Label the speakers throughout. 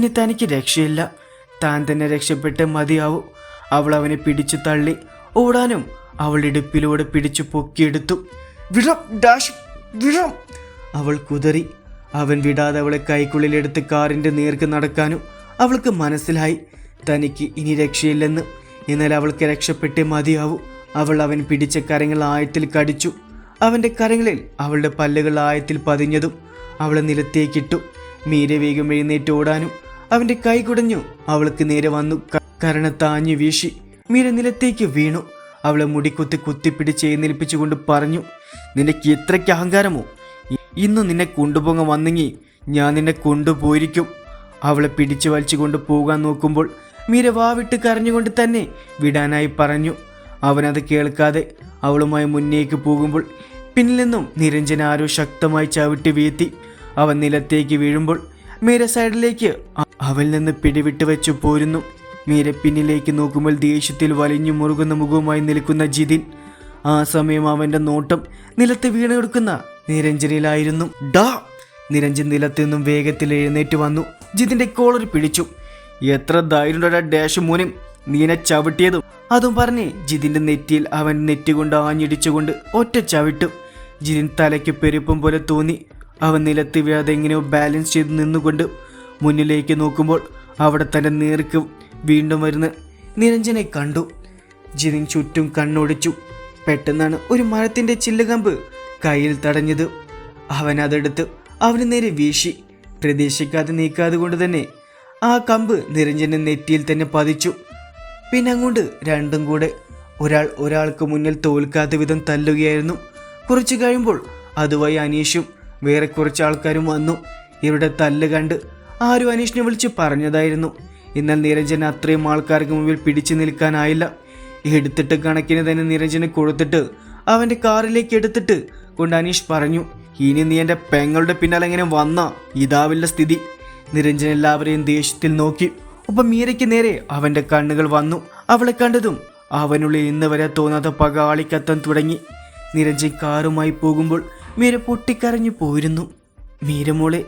Speaker 1: ഇനി തനിക്ക് രക്ഷയില്ല. താൻ തന്നെ രക്ഷപ്പെട്ട് മതിയാവൂ. അവൾ അവനെ പിടിച്ചു തള്ളി. ഓടാനും അവൾ ഇടുപ്പിലൂടെ പിടിച്ചു പൊക്കിയെടുത്തു. വിടം ഡാഷ് വിടം. അവൾ കുതറി. അവൻ വിടാതെ അവളെ കൈക്കുള്ളിലെടുത്ത് കാറിന്റെ നേർക്ക് നടക്കാനും അവൾക്ക് മനസ്സിലായി. തനിക്ക് ഇനി രക്ഷയില്ലെന്ന്. എന്നാൽ അവൾക്ക് രക്ഷപ്പെട്ടേ മതിയാവൂ. അവൾ അവൻ പിടിച്ച കരങ്ങൾ ആയത്തിൽ കടിച്ചു. അവന്റെ കരങ്ങളിൽ അവളുടെ പല്ലുകൾ ആയത്തിൽ പതിഞ്ഞതും അവളെ നിലത്തേക്കിട്ടു. മീരെ വേഗം എഴുന്നേറ്റ് ഓടാനും അവന്റെ കൈ കുടഞ്ഞു. അവൾക്ക് നേരെ വന്നു. കരണ താഞ്ഞു വീശി. മീര നിലത്തേക്ക് വീണു. അവളെ മുടിക്കുത്തി കുത്തിപ്പിടിച്ച് എഴുന്നേൽപ്പിച്ചുകൊണ്ട് പറഞ്ഞു നിനക്ക് എത്രയ്ക്ക് അഹങ്കാരമോ? ഇന്ന് നിന്നെ കൊണ്ടുപോകാൻ വന്നെങ്കിൽ ഞാൻ നിന്നെ കൊണ്ടുപോയിരിക്കും. അവളെ പിടിച്ചു വലിച്ചുകൊണ്ട് പോകാൻ നോക്കുമ്പോൾ മീര വാവിട്ട് കരഞ്ഞുകൊണ്ട് തന്നെ വിടാനായി പറഞ്ഞു. അവനത് കേൾക്കാതെ അവളുമായി മുന്നേക്ക് പോകുമ്പോൾ പിന്നിൽ നിന്നും നിരഞ്ജൻ ആരോ ശക്തമായി ചവിട്ടി വീഴ്ത്തി അവൻ നിലത്തേക്ക് വീഴുമ്പോൾ മീര സൈഡിലേക്ക് അവൽ നിന്ന് പിടിവിട്ട് വെച്ചു പോരുന്നു. മീര പിന്നിലേക്ക് നോക്കുമ്പോൾ ദേഷ്യത്തിൽ വലിഞ്ഞു മുറുകുന്ന മുഖവുമായി നിൽക്കുന്ന ജിതിൻ ആ സമയം അവന്റെ നോട്ടം നിലത്ത് വീണെടുക്കുന്ന നിരഞ്ജനിലായിരുന്നു. ഡാ നിരഞ്ജൻ നിലത്തു നിന്നും വേഗത്തിൽ എഴുന്നേറ്റ് വന്നു. ജിതിന്റെ കോളർ പിടിച്ചു. എത്ര ധൈര്യമുണ്ടോ ഡാഷ് മോനും നീനെ ചവിട്ടിയതും. അതും പറഞ്ഞ് ജിതിന്റെ നെറ്റിയിൽ അവൻ നെറ്റുകൊണ്ട് ആഞ്ഞിടിച്ചുകൊണ്ട് ഒറ്റ ചവിട്ടു. ജിതിൻ തലയ്ക്ക് പെരുപ്പം പോലെ തോന്നി. അവൻ നിലത്ത് വീഴാതെ എങ്ങനെയോ ബാലൻസ് ചെയ്ത് നിന്നുകൊണ്ട് മുന്നിലേക്ക് നോക്കുമ്പോൾ അവിടെ തന്നെ നേർക്ക് വീണ്ടും വരുന്ന നിരഞ്ജനെ കണ്ടു. ജിതിൻ ചുറ്റും കണ്ണൊടിച്ചു. പെട്ടെന്നാണ് ഒരു മരത്തിന്റെ ചില്ലുകമ്പ് കയ്യിൽ തടഞ്ഞത്. അവൻ അതെടുത്ത് അവന് നേരെ വീശി. പ്രതീക്ഷിക്കാതെ നീക്കാതെ കൊണ്ട് തന്നെ ആ കമ്പ് നിരഞ്ജനെ നെറ്റിയിൽ തന്നെ പതിച്ചു. പിന്നെ അങ്ങോട്ട് രണ്ടും കൂടെ ഒരാൾ ഒരാൾക്ക് മുന്നിൽ തോൽക്കാത്ത വിധം തല്ലുകയായിരുന്നു. കുറച്ചു കഴിയുമ്പോൾ അതുവഴി അനീഷും വേറെ കുറച്ച് ആൾക്കാരും വന്നു. ഇവരുടെ തല്ല് കണ്ട് ആരും അനീഷിനെ വിളിച്ച് പറഞ്ഞതായിരുന്നു. എന്നാൽ നിരഞ്ജൻ അത്രയും ആൾക്കാർക്ക് മുമ്പിൽ പിടിച്ചു നിൽക്കാനായില്ല. എടുത്തിട്ട് കണക്കിന് തന്നെ നിരഞ്ജന് കൊടുത്തിട്ട് അവന്റെ കാറിലേക്ക് എടുത്തിട്ട് കൊണ്ട് അനീഷ് പറഞ്ഞു ഇനി നീ എന്റെ പെങ്ങളുടെ പിന്നാലെ എങ്ങനെ വന്ന? ഇതാവില്ല സ്ഥിതി. നിരഞ്ജൻ എല്ലാവരെയും ദേഷ്യത്തിൽ നോക്കി. ഒപ്പം മീരയ്ക്ക് നേരെ അവന്റെ കണ്ണുകൾ വന്നു. അവളെ കണ്ടതും അവനുള്ളിൽ ഇന്ന് വരെ തോന്നാത്ത പക ആളിക്കത്താൻ തുടങ്ങി. നിരഞ്ജൻ കാറുമായി പോകുമ്പോൾ മീര പൊട്ടിക്കരഞ്ഞു പോയിരുന്നു. മീരമോളെ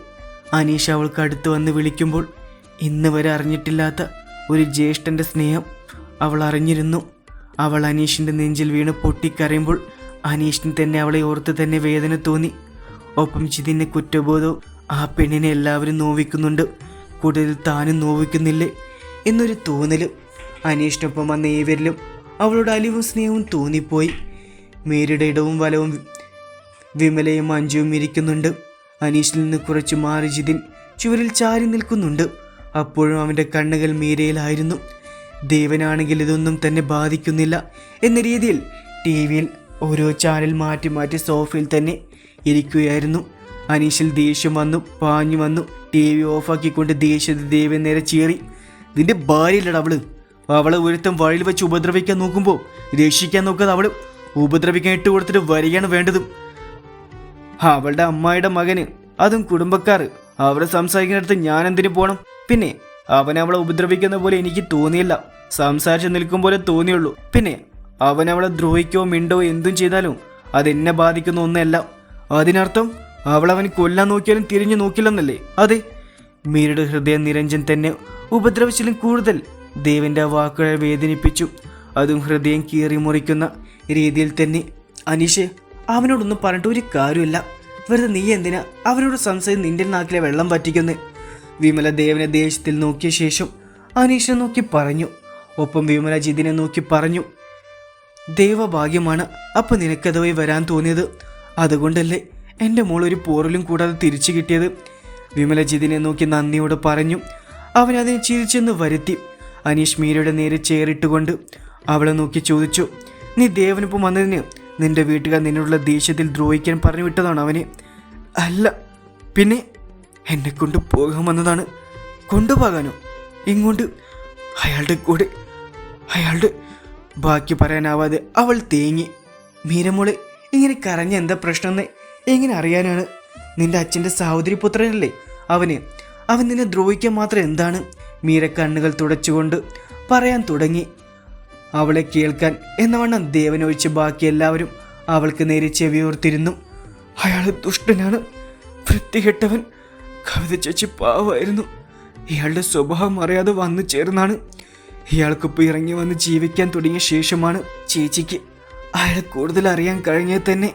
Speaker 1: അനീഷ് അവൾക്ക് അടുത്ത് വന്ന് വിളിക്കുമ്പോൾ ഇന്ന് വരെ അറിഞ്ഞിട്ടില്ലാത്ത ഒരു ജ്യേഷ്ഠന്റെ സ്നേഹം അവൾ അറിഞ്ഞിരുന്നു. അവൾ അനീഷിന്റെ നെഞ്ചിൽ വീണ് പൊട്ടിക്കരയുമ്പോൾ അനീഷിന് തന്നെ അവളെ ഓർത്ത് തന്നെ വേദന തോന്നി. ഒപ്പം ചിതിന്റെ കുറ്റബോധവും ആ പെണ്ണിനെ എല്ലാവരും നോവിക്കുന്നുണ്ട്. കൂടുതൽ താനും നോവിക്കുന്നില്ലേ? എന്നൊരു തോന്നലും അനീഷിനൊപ്പം വന്ന ഏവരിലും അവളുടെ അലിവും സ്നേഹവും തോന്നിപ്പോയി. മേരിയുടെ ഇടവും വലവും വിമലയും മഞ്ജുവും ഇരിക്കുന്നുണ്ട്. അനീഷിൽ നിന്ന് കുറച്ച് മാറി ജിതിൻ ചുവരിൽ ചാരി നിൽക്കുന്നുണ്ട്. അപ്പോഴും അവന്റെ കണ്ണുകൾ മീരയിലായിരുന്നു. ദേവനാണെങ്കിൽ ഇതൊന്നും തന്നെ ബാധിക്കുന്നില്ല എന്ന രീതിയിൽ ടി വിയിൽ ഓരോ ചാനൽ മാറ്റി മാറ്റി സോഫയിൽ തന്നെ ഇരിക്കുകയായിരുന്നു. അനീഷിൽ ദേഷ്യം വന്നു പാഞ്ഞു വന്നു. ടി വി ഓഫാക്കിക്കൊണ്ട് ദേഷ്യത്തിൽ ദേവൻ നേരെ ചീറി. നിന്റെ ഭാര്യയില്ലട അവൾ. അവളെ ഒരുത്തം വഴിയിൽ വെച്ച് ഉപദ്രവിക്കാൻ നോക്കുമ്പോൾ രക്ഷിക്കാൻ നോക്കാതെ അവൾ ഉപദ്രവിക്കാൻ ഇട്ട് കൊടുത്തിട്ട് വരികയാണ് വേണ്ടതും. അവളുടെ അമ്മായിയുടെ മകന് അതും കുടുംബക്കാർ അവരെ സംസാരിക്കുന്നിടത്ത് ഞാൻ എന്തിനു പോണം? പിന്നെ അവൻ അവളെ ഉപദ്രവിക്കുന്ന പോലെ എനിക്ക് തോന്നിയില്ല. സംസാരിച്ച് നിൽക്കും പോലെ തോന്നിയുള്ളൂ. പിന്നെ അവൻ അവളെ ദ്രോഹിക്കോ മിണ്ടോ എന്തും ചെയ്താലും അതെന്നെ ബാധിക്കുന്ന ഒന്നല്ല. അതിനർത്ഥം അവൾ അവൻ കൊല്ലാൻ നോക്കിയാലും തിരിഞ്ഞു നോക്കില്ലെന്നല്ലേ? അതെ മീരയുടെ ഹൃദയം നിരഞ്ജൻ തന്നെ ഉപദ്രവിച്ചിലും കൂടുതൽ ദേവന്റെ വാക്കുകളെ വേദനിപ്പിച്ചു. അതും ഹൃദയം കീറി മുറിക്കുന്ന രീതിയിൽ തന്നെ. അനീഷ് അവനോടൊന്നും പറഞ്ഞിട്ട് ഒരു കാര്യമില്ല. വെറുതെ നീ എന്തിനാ അവനോട് സംസാരിച്ച് നിന്റെ നാക്കിലെ വെള്ളം പറ്റിക്കുന്നു വിമല ദേവനെ ദേഷ്യത്തിൽ നോക്കിയ ശേഷം അനീഷിനെ നോക്കി പറഞ്ഞു. ഒപ്പം വിമല ജിതിനെ നോക്കി പറഞ്ഞു. ദൈവഭാഗ്യമാണ് അപ്പൊ നിനക്കതുവഴി വരാൻ തോന്നിയത്. അതുകൊണ്ടല്ലേ എന്റെ മോൾ ഒരു പോറലും കൂടാതെ തിരിച്ചു കിട്ടിയത്. വിമല ജിതിനെ നോക്കി നന്ദിയോട് പറഞ്ഞു. അവൻ അതിനെ ചിരിച്ചെന്ന് വരുത്തി. അനീഷ് മീരയുടെ നേരെ ചേറിട്ടുകൊണ്ട് അവളെ നോക്കി ചോദിച്ചു. നീ ദേവനൊപ്പം വന്നതിന് നിന്റെ വീട്ടുകാർ നിന്നോടുള്ള ദേഷ്യത്തിൽ ദ്രോഹിക്കാൻ പറഞ്ഞു വിട്ടതാണ് അവനെ. അല്ല പിന്നെ എന്നെ കൊണ്ട് പോകാൻ വന്നതാണ്. കൊണ്ടുപോകാനോ? ഇങ്ങോട്ട്. അയാളുടെ കൂടെ. അയാളുടെ ബാക്കി പറയാനാവാതെ അവൾ തേങ്ങി. മീരമോളെ ഇങ്ങനെ കരഞ്ഞ എന്താ പ്രശ്നമെന്ന് എങ്ങനെ അറിയാനാണ്? നിന്റെ അച്ഛന്റെ സഹോദരി പുത്രനല്ലേ അവന്? അവൻ നിന്നെ ദ്രോഹിക്കാൻ മാത്രം എന്താണ്? മീര കണ്ണുകൾ തുടച്ചുകൊണ്ട് പറയാൻ തുടങ്ങി. അവളെ കേൾക്കാൻ എന്നവണ്ണം ദേവനൊഴിച്ച് ബാക്കി എല്ലാവരും അവൾക്ക് നേരെ ചെവിയോർത്തിരുന്നു അയാൾ ദുഷ്ടനാണ്. വൃത്തികെട്ടവൻ. കവിത ചേച്ചി പാവായിരുന്നു ഇയാളുടെ സ്വഭാവം അറിയാതെ വന്നു ചേർന്നാണ്. ഇയാൾക്കിപ്പോൾ ഇറങ്ങി വന്ന് ജീവിക്കാൻ തുടങ്ങിയ ശേഷമാണ് ചേച്ചിക്ക് അയാളെ കൂടുതൽ അറിയാൻ കഴിഞ്ഞത് തന്നെ.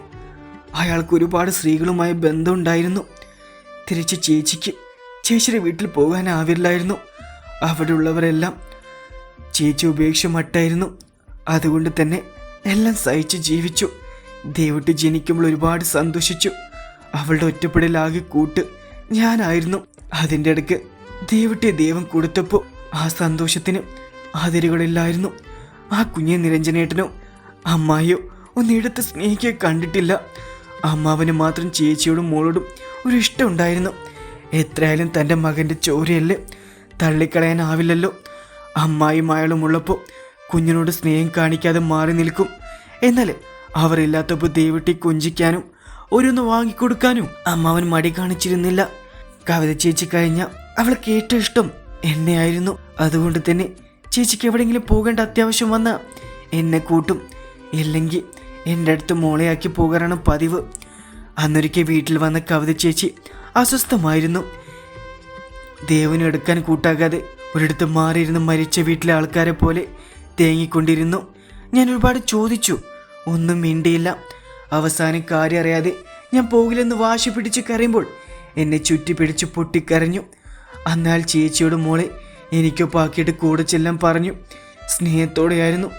Speaker 1: അയാൾക്ക് ഒരുപാട് സ്ത്രീകളുമായി ബന്ധമുണ്ടായിരുന്നു. തിരിച്ച് ചേച്ചിക്ക് ചേച്ചിയുടെ വീട്ടിൽ പോകാനാവില്ലായിരുന്നു. അവിടെയുള്ളവരെല്ലാം ചേച്ചി ഉപേക്ഷ മട്ടായിരുന്നു. അതുകൊണ്ട് തന്നെ എല്ലാം സഹിച്ച് ജീവിച്ചു. ദേവട്ടി ജനിക്കുമ്പോൾ ഒരുപാട് സന്തോഷിച്ചു. അവളുടെ ഒറ്റപ്പെടലാകെ കൂട്ട് ഞാനായിരുന്നു. അതിന്റെ ഇടയ്ക്ക് ദേവട്ടിയെ ദൈവം കൊടുത്തപ്പോൾ ആ സന്തോഷത്തിന് അതിരുകളില്ലായിരുന്നു ആ കുഞ്ഞെ നിരഞ്ജനേട്ടനോ അമ്മായിയോ ഒന്നിടത്ത് സ്നേഹിക്കുക കണ്ടിട്ടില്ല. അമ്മാവന് മാത്രം ചേച്ചിയോടും മോളോടും ഒരു ഇഷ്ടമുണ്ടായിരുന്നു എത്രയായാലും തന്റെ മകന്റെ ചോരയല്ലേ? തള്ളിക്കളയാനാവില്ലല്ലോ. അമ്മായും അയാളും ഉള്ളപ്പോൾ കുഞ്ഞിനോട് സ്നേഹം കാണിക്കാതെ മാറി നിൽക്കും. എന്നാൽ അവരില്ലാത്തപ്പോൾ ദേവിട്ടി കൊഞ്ചിക്കാനും ഓരോന്ന് വാങ്ങിക്കൊടുക്കാനും അമ്മാവൻ മടി കാണിച്ചിരുന്നില്ല. കവിത ചേച്ചി കഴിഞ്ഞ അവൾക്ക് ഏറ്റവും ഇഷ്ടം എന്നെയായിരുന്നു. അതുകൊണ്ട് തന്നെ ചേച്ചിക്ക് എവിടെയെങ്കിലും പോകേണ്ട അത്യാവശ്യം വന്ന എന്നെ കൂട്ടും. ഇല്ലെങ്കിൽ എന്റെ അടുത്ത് മോളെയാക്കി പോകാറാണ് പതിവ്. അന്നൊരിക്കൽ വീട്ടിൽ വന്ന കവിത ചേച്ചി അസ്വസ്ഥമായിരുന്നു. ദേവനെടുക്കാൻ കൂട്ടാകാതെ ഒരിടത്ത് മാറിയിരുന്ന് മരിച്ച വീട്ടിലെ ആൾക്കാരെ പോലെ തേങ്ങിക്കൊണ്ടിരുന്നു. ഞാൻ ഒരുപാട് ചോദിച്ചു. ഒന്നും മിണ്ടിയില്ല. അവസാനം കാര്യം അറിയാതെ ഞാൻ പോകില്ലെന്ന് വാശി പിടിച്ച് കരയുമ്പോൾ എന്നെ ചുറ്റി പിടിച്ച് പൊട്ടിക്കരഞ്ഞു. അന്നാൽ ചേച്ചിയുടെ മോളെ എനിക്കൊപ്പാക്കിയിട്ട് കൂടെ ചെല്ലാൻ പറഞ്ഞു. സ്നേഹത്തോടെയായിരുന്നു.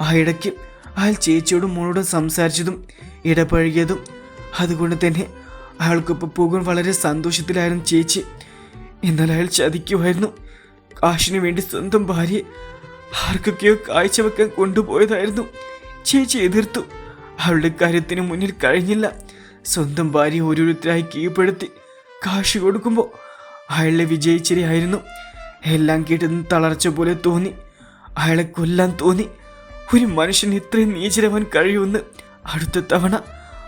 Speaker 1: ആ ഇടയ്ക്ക് അയാൾ ചേച്ചിയോടും മോളോടും സംസാരിച്ചതും ഇടപഴകിയതും അതുകൊണ്ട് തന്നെ അയാൾക്കൊപ്പം പോകാൻ വളരെ സന്തോഷത്തിലായിരുന്നു ചേച്ചി. എന്നാൽ അയാൾ ചതിക്കുമായിരുന്നു. കാശിനു വേണ്ടി സ്വന്തം ഭാര്യയെ ആർക്കൊക്കെയോ കാഴ്ചവെക്കാൻ കൊണ്ടുപോയതായിരുന്നു. ചേച്ചി എതിർത്തു. അവളുടെ കാര്യത്തിന് മുന്നിൽ കഴിഞ്ഞില്ല. സ്വന്തം ഭാര്യ ഓരോരുത്തരായി കീഴ്പ്പെടുത്തി കാശ് കൊടുക്കുമ്പോൾ അയാളെ വിജയിച്ചിരിയായിരുന്നു. എല്ലാം കേട്ടതും തളർച്ച പോലെ തോന്നി. അയാളെ കൊല്ലാൻ തോന്നി. ഒരു മനുഷ്യൻ ഇത്രയും നീചരവൻ കഴിയുമെന്ന് അടുത്ത തവണ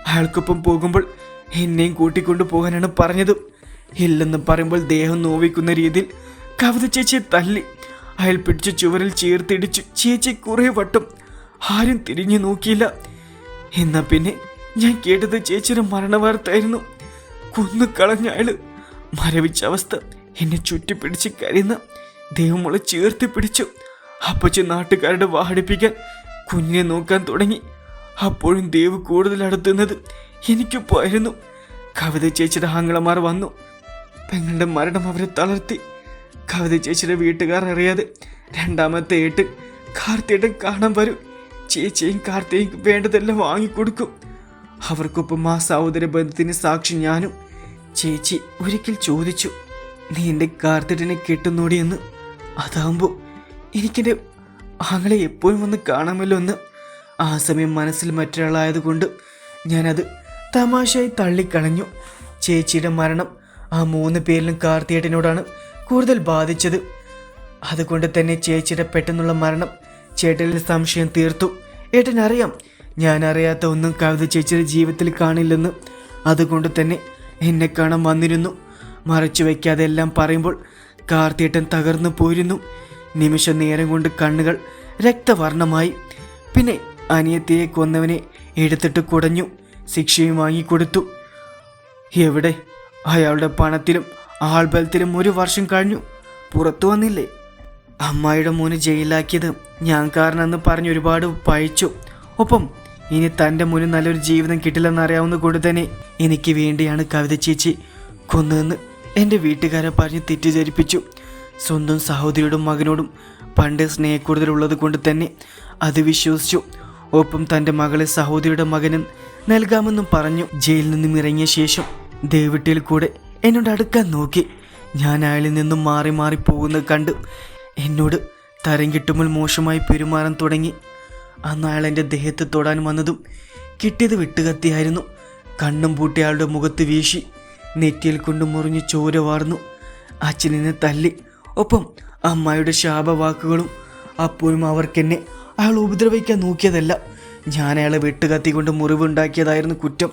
Speaker 1: അയാൾക്കൊപ്പം പോകുമ്പോൾ എന്നെയും കൂട്ടിക്കൊണ്ടു പോകാനാണ് പറഞ്ഞതും. ഇല്ലെന്ന് പറയുമ്പോൾ ദേഹം നോവിക്കുന്ന രീതിയിൽ കവിത ചേച്ചിയെ തല്ലി അയാൾ പിടിച്ച് ചുവരിൽ ചേർത്തിടിച്ചു. ചേച്ചി കുറേ വട്ടം ആരും തിരിഞ്ഞു നോക്കിയില്ല. എന്നാ പിന്നെ ഞാൻ കേട്ടത് ചേച്ചിയുടെ മരണവാർത്തായിരുന്നു കൊന്നു കളഞ്ഞ അയാൾ. മരവിച്ച അവസ്ഥ എന്നെ ചുറ്റിപ്പിടിച്ച് കരയുന്ന ദൈവമുള്ള ചേർത്ത് പിടിച്ചു. അപ്പച്ചു നാട്ടുകാരുടെ വാടിപ്പിക്കാൻ കുഞ്ഞിനെ നോക്കാൻ തുടങ്ങി. അപ്പോഴും ദേവ് കൂടുതൽ അടുത്തുന്നത് എനിക്കൊപ്പമായിരുന്നു കവിത ചേച്ചിയുടെ ആങ്ങളമാർ വന്നു. പെങ്ങളുടെ മരണം അവരെ തളർത്തി. കവിത ചേച്ചിയുടെ വീട്ടുകാർ അറിയാതെ രണ്ടാമത്തെ ഏട്ട് കാർത്തിയേട്ടൻ കാണാൻ വരും. ചേച്ചിയും കാർത്തിയും വേണ്ടതെല്ലാം വാങ്ങിക്കൊടുക്കും. അവർക്കൊപ്പം ആ സഹോദര ബന്ധത്തിന് സാക്ഷി ഞാനും. ചേച്ചി ഒരിക്കൽ ചോദിച്ചു നീ എന്റെ കാർത്തിയേട്ടനെ കെട്ടുന്നോടി എന്ന്? അതാകുമ്പോൾ എനിക്കെന്റെ ആങ്ങളെ എപ്പോഴും വന്ന് കാണാമല്ലോ എന്ന്? ആ സമയം മനസ്സിൽ മറ്റൊരാളായതുകൊണ്ട് ഞാനത് തമാശയായി തള്ളിക്കളഞ്ഞു. ചേച്ചിയുടെ മരണം ആ മൂന്ന് പേരിലും കാർത്തിയേട്ടനോടാണ് കൂടുതൽ ബാധിച്ചത്. അതുകൊണ്ട് തന്നെ ചേച്ചിയുടെ പെട്ടെന്നുള്ള മരണം ചേട്ടനിൽ സംശയം തീർത്തു. ഏട്ടനറിയാം ഞാൻ അറിയാത്ത ഒന്നും കവിത ചേച്ചിയുടെ ജീവിതത്തിൽ കാണില്ലെന്ന്. അതുകൊണ്ട് തന്നെ എന്നെ കാണാൻ വന്നിരുന്നു. മറച്ചു വയ്ക്കാതെ എല്ലാം പറയുമ്പോൾ കാർത്തിയേട്ടൻ തകർന്നു പോയിരുന്നു. നിമിഷ നേരം കൊണ്ട് കണ്ണുകൾ രക്തവർണമായി പിന്നെ അനിയത്തിയെ കൊന്നവനെ എടുത്തിട്ട് കുടഞ്ഞു ശിക്ഷയും വാങ്ങിക്കൊടുത്തു. എവിടെ? അയാളുടെ പണത്തിലും ആൾബലത്തിലും ഒരു വർഷം കഴിഞ്ഞു. പുറത്തു വന്നില്ലേ? അമ്മായിയുടെ മോന് ജയിലാക്കിയത് ഞാൻ കാരണമെന്ന് പറഞ്ഞ് ഒരുപാട് പഴിച്ചു ഒപ്പം ഇനി തന്റെ മോന് നല്ലൊരു ജീവിതം കിട്ടില്ലെന്ന് അറിയാവുന്ന കൊണ്ട് തന്നെ എനിക്ക് വേണ്ടിയാണ് കവിത ചേച്ചി കൊന്നതെന്ന് എന്റെ വീട്ടുകാരെ പറഞ്ഞ് തെറ്റിദ്ധരിപ്പിച്ചു. സ്വന്തം സഹോദരിയോടും മകനോടും പണ്ട് സ്നേഹക്കൂടുതലുള്ളത് കൊണ്ട് തന്നെ അത് വിശ്വസിച്ചു. ഒപ്പം തന്റെ മകളെ സഹോദരിയുടെ മകനും നൽകാമെന്നും പറഞ്ഞു ജയിലിൽ നിന്നും ഇറങ്ങിയ ശേഷം ദേവിട്ടിയിൽ കൂടെ എന്നോട് അടുക്കാൻ നോക്കി. ഞാൻ അയാളിൽ നിന്നും മാറി മാറി പോകുന്നത് കണ്ട് എന്നോട് തരം കിട്ടുമ്പോൾ മോശമായി പെരുമാറാൻ തുടങ്ങി. അന്ന് അയാൾ എന്റെ ദേഹത്ത് തൊടാൻ വന്നതും കിട്ടിയത് വിട്ടുകത്തിയായിരുന്നു. കണ്ണും പൂട്ടി അയാളുടെ മുഖത്ത് വീശി നെറ്റിയിൽ കൊണ്ട് മുറിഞ്ഞ് ചോര വാർന്നു. അച്ഛനെ തല്ലി. ഒപ്പം അമ്മായിയുടെ ശാപവാക്കുകളും അപ്പോഴും അവർക്കെന്നെ അയാൾ ഉപദ്രവിക്കാൻ നോക്കിയതല്ല. ഞാൻ അയാളെ വെട്ടുകത്തിക്കൊണ്ട് മുറിവുണ്ടാക്കിയതായിരുന്നു കുറ്റം.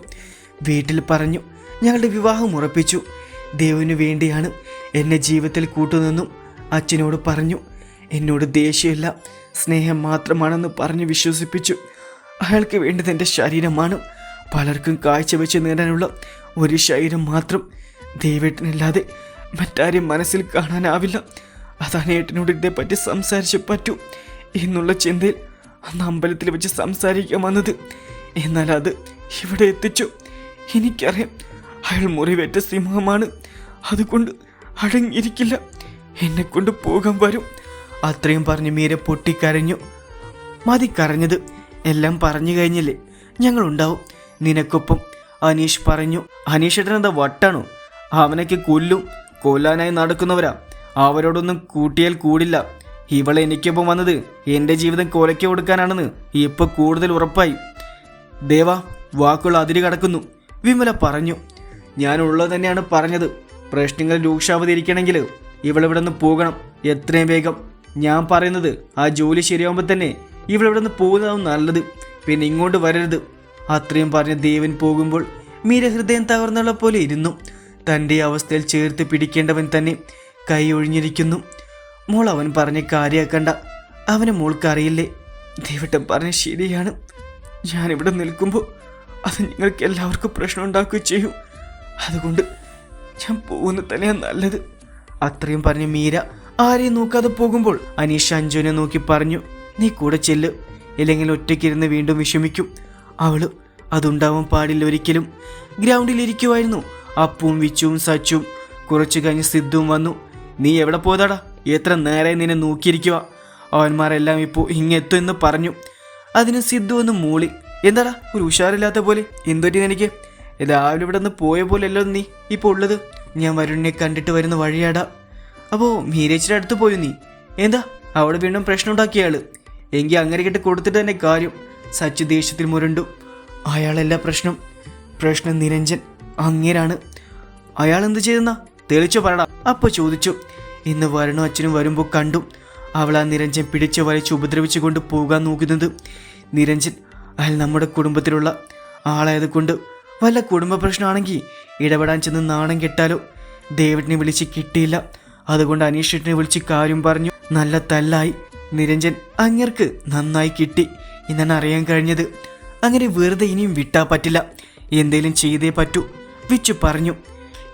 Speaker 1: വീട്ടിൽ പറഞ്ഞു ഞങ്ങളുടെ വിവാഹം ഉറപ്പിച്ചു. ദേവിനു വേണ്ടിയാണ് എന്നെ ജീവിതത്തിൽ കൂട്ടുനിന്നും. അച്ഛനോട് പറഞ്ഞു എന്നോട് ദേഷ്യമില്ല. സ്നേഹം മാത്രമാണെന്ന് പറഞ്ഞ് വിശ്വസിപ്പിച്ചു. അയാൾക്ക് വേണ്ടത് എന്റെ ശരീരമാണ്. പലർക്കും കാഴ്ചവെച്ച് നേടാനുള്ള ഒരു ശരീരം മാത്രം. ദൈവത്തിനല്ലാതെ മറ്റാരെയും മനസ്സിൽ കാണാനാവില്ല. അതാണ് ഏട്ടനോട് ഇതേപ്പറ്റി സംസാരിച്ച് പറ്റൂ എന്നുള്ള ചിന്തയിൽ അന്ന് അമ്പലത്തിൽ വെച്ച് സംസാരിക്കാൻ വന്നത്. എന്നാൽ അത് ഇവിടെ എത്തിച്ചു. എനിക്കറിയാം അയാൾ മുറിവേറ്റ സിംഹമാണ്. അതുകൊണ്ട് അടങ്ങിയിരിക്കില്ല. എന്നെ കൊണ്ട് പോകാൻ വരും. അത്രയും പറഞ്ഞ് മീര പൊട്ടിക്കരഞ്ഞു. മതി കരഞ്ഞത്. എല്ലാം പറഞ്ഞു കഴിഞ്ഞില്ലേ? ഞങ്ങളുണ്ടാവും. നിനക്കൊപ്പം അനീഷ് പറഞ്ഞു. അനീഷ് ഏട്ടൻ എന്താ വട്ടാണോ? അവനൊക്കെ കൊല്ലും. കൊല്ലാനായി നടക്കുന്നവരാ. അവരോടൊന്നും കൂട്ടിയാൽ കൂടില്ല. ഇവളെ എനിക്കൊപ്പം വന്നത് എന്റെ ജീവിതം കൊലയ്ക്ക് കൊടുക്കാനാണെന്ന് ഇപ്പോൾ കൂടുതൽ ഉറപ്പായി. ദേവ വാക്കുകൾ അതിര് കടക്കുന്നു. വിമല പറഞ്ഞു. ഞാൻ ഉള്ളത് തന്നെയാണ് പറഞ്ഞത്. പ്രശ്നങ്ങൾ രൂക്ഷാവതിരിക്കണമെങ്കിൽ ഇവളിവിടെ നിന്ന് പോകണം. എത്രയും വേഗം. ഞാൻ പറയുന്നത് ആ ജോലി ശരിയാവുമ്പോൾ തന്നെ ഇവളിവിടെ നിന്ന് പോകുന്നതാവും നല്ലത്. പിന്നെ ഇങ്ങോട്ട് വരരുത്. അത്രയും പറഞ്ഞ് ദേവൻ പോകുമ്പോൾ മീര ഹൃദയം തകർന്നുള്ള പോലെ ഇരുന്നു. തന്റെ അവസ്ഥയിൽ ചേർത്ത് പിടിക്കേണ്ടവൻ തന്നെ കൈ ഒഴിഞ്ഞിരിക്കുന്നു. മോൾ അവൻ പറഞ്ഞ കാര്യാക്കണ്ട. അവനെ മോൾക്ക് അറിയില്ലേ? ദേവട്ടൻ പറഞ്ഞ ശരിയാണ്. ഞാനിവിടെ നിൽക്കുമ്പോൾ അത് നിങ്ങൾക്ക് എല്ലാവർക്കും പ്രശ്നം ഉണ്ടാക്കുകയും ചെയ്യും. അതുകൊണ്ട് ഞാൻ പോകുന്ന തന്നെയാ നല്ലത്? അത്രയും പറഞ്ഞ് മീര ആരെയും നോക്കാതെ പോകുമ്പോൾ അനീഷ് അഞ്ജുവിനെ നോക്കി പറഞ്ഞു നീ കൂടെ ചെല്ല്. ഇല്ലെങ്കിൽ ഒറ്റയ്ക്കിരുന്ന് വീണ്ടും വിഷമിക്കും. അവൾ അതുണ്ടാവാൻ പാടില്ല ഒരിക്കലും. ഗ്രൗണ്ടിലിരിക്കുമായിരുന്നു അപ്പും വിച്ചുവും സച്ചും കുറച്ചു കഴിഞ്ഞ് സിദ്ധുവും വന്നു. നീ എവിടെ പോയതാടാ? എത്ര നേരെ നിന്നെ നോക്കിയിരിക്കുക അവന്മാരെല്ലാം ഇപ്പോൾ ഇങ്ങെത്തും എന്ന് പറഞ്ഞു. അതിന് സിദ്ധു ഒന്ന് മൂളി. എന്താടാ? ഒരു ഉഷാറില്ലാത്ത പോലെ? എന്തൊരു എനിക്ക് രാവിലെ ഇവിടെ നിന്ന് പോയ പോലെയല്ലോ നീ ഇപ്പോൾ ഉള്ളത്. ഞാൻ വരുണിനെ കണ്ടിട്ട് വരുന്ന വഴിയാടാ. അപ്പോൾ മീരേച്ചിയുടെ അടുത്ത് പോയി നീ. എന്താ? അവിടെ വീണ്ടും പ്രശ്നം ഉണ്ടാക്കിയ ആൾ. എങ്കിൽ അങ്ങനെ കിട്ട് കൊടുത്തിട്ട് തന്നെ കാര്യം. സച്ചു ദേഷ്യത്തിൽ മുരണ്ടു. അയാളല്ല പ്രശ്നം. പ്രശ്നം നിരഞ്ജൻ. അങ്ങേരാണ്. അയാൾ എന്ത് ചെയ്തെന്നാ? തെളിച്ചു പറടാ. അപ്പോൾ ചോദിച്ചു. ഇന്ന് വരണോ അച്ഛനും വരുമ്പോൾ കണ്ടു. അവൾ ആ നിരഞ്ജൻ പിടിച്ചു വലിച്ച് ഉപദ്രവിച്ചു കൊണ്ട് പോകാൻ നോക്കുന്നത്. നിരഞ്ജൻ അയാൾ നമ്മുടെ കുടുംബത്തിലുള്ള ആളായത് കൊണ്ട് വല്ല കുടുംബ പ്രശ്നമാണെങ്കിൽ ഇടപെടാൻ ചെന്ന് നാണം കെട്ടാലോ? ഡേവിഡിനെ വിളിച്ച് കിട്ടിയില്ല. അതുകൊണ്ട് അനീഷിനെ വിളിച്ച് കാര്യം പറഞ്ഞു. നല്ല തല്ലായി. നിരഞ്ജൻ അങ്ങർക്ക് നന്നായി കിട്ടി. എന്നാണ് അറിയാൻ കഴിഞ്ഞത്. അങ്ങനെ വെറുതെ ഇനിയും വിട്ടാ പറ്റില്ല. എന്തേലും ചെയ്തേ പറ്റൂ. വിച്ചു പറഞ്ഞു.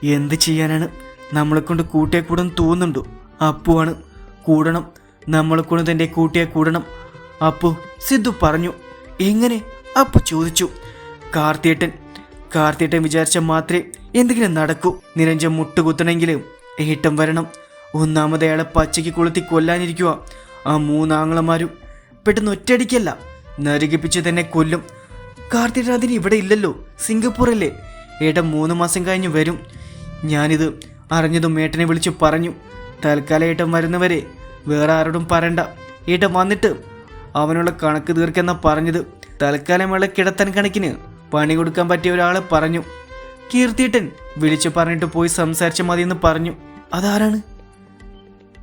Speaker 1: എന്ത് ചെയ്യാനാണ്? നമ്മളെ കൊണ്ട് കൂട്ടിയെ കൂടാൻ തോന്നുന്നുണ്ടോ? അപ്പുവാണ് കൂടണം. നമ്മളെ കൊണ്ട് തന്റെ കൂട്ടിയെ കൂടണം. അപ്പു സിദ്ധു പറഞ്ഞു. എങ്ങനെ? അപ്പു ചോദിച്ചു. കാർത്തിയേട്ടൻ കാർത്തിയേട്ടൻ വിചാരിച്ച മാത്രമേ എന്തെങ്കിലും നടക്കൂ. നിരഞ്ജൻ മുട്ടുകുത്തണമെങ്കിലും ഏട്ടം വരണം. ഒന്നാമത് അയാളെ പച്ചയ്ക്ക് കൊളുത്തി കൊല്ലാനിരിക്കുക ആ മൂന്നാങ്ങളമാരും പെട്ടെന്ന് ഒറ്റയടിക്കല്ല. നരകിപ്പിച്ച് തന്നെ കൊല്ലും. കാർത്തികൻ അതിന് ഇവിടെ ഇല്ലല്ലോ. സിംഗപ്പൂറല്ലേ ഏട്ടൻ മൂന്ന് മാസം കഴിഞ്ഞ് വരും. ഞാനിത് അറിഞ്ഞതും ഏട്ടനെ വിളിച്ചു പറഞ്ഞു. തൽക്കാലം ഏട്ടൻ വരുന്നവരെ വേറെ ആരോടും പറയണ്ട. ഏട്ടൻ വന്നിട്ട് അവനുള്ള കണക്ക് തീർക്കെന്നാ പറഞ്ഞത്. തൽക്കാലം വേള കിടത്തൻ കണക്കിന്. പണി കൊടുക്കാൻ പറ്റിയ ഒരാളെ പറഞ്ഞു. കീർത്തിട്ടൻ വിളിച്ചു പറഞ്ഞിട്ട് പോയി സംസാരിച്ച മതിയെന്ന് പറഞ്ഞു. അതാരാണ്?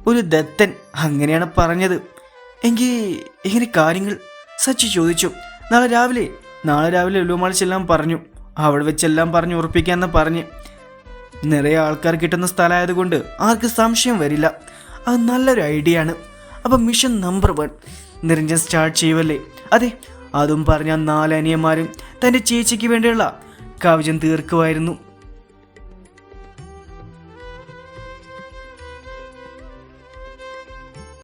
Speaker 1: ഒരു ദത്തൻ അങ്ങനെയാണ് പറഞ്ഞത്. എങ്കിൽ ഇങ്ങനെ കാര്യങ്ങൾ സച്ചി ചോദിച്ചു. നാളെ രാവിലെ നാളെ രാവിലെ ലുലുമാൾ ചെല്ലാൻ പറഞ്ഞു. അവിടെ വെച്ചെല്ലാം പറഞ്ഞു ഉറപ്പിക്കാമെന്ന് പറഞ്ഞ്. നിറയെ ആൾക്കാർ കിട്ടുന്ന സ്ഥലമായതുകൊണ്ട് ആർക്ക് സംശയം വരില്ല. അത് നല്ലൊരു ഐഡിയ ആണ്. അപ്പം mission number one. Niranjan start ചെയ്യുമല്ലേ അതെ അതും പറഞ്ഞ നാലനിയന്മാരും തന്റെ ചേച്ചിക്ക് വേണ്ടിയുള്ള കവചം തീർക്കുമായിരുന്നു.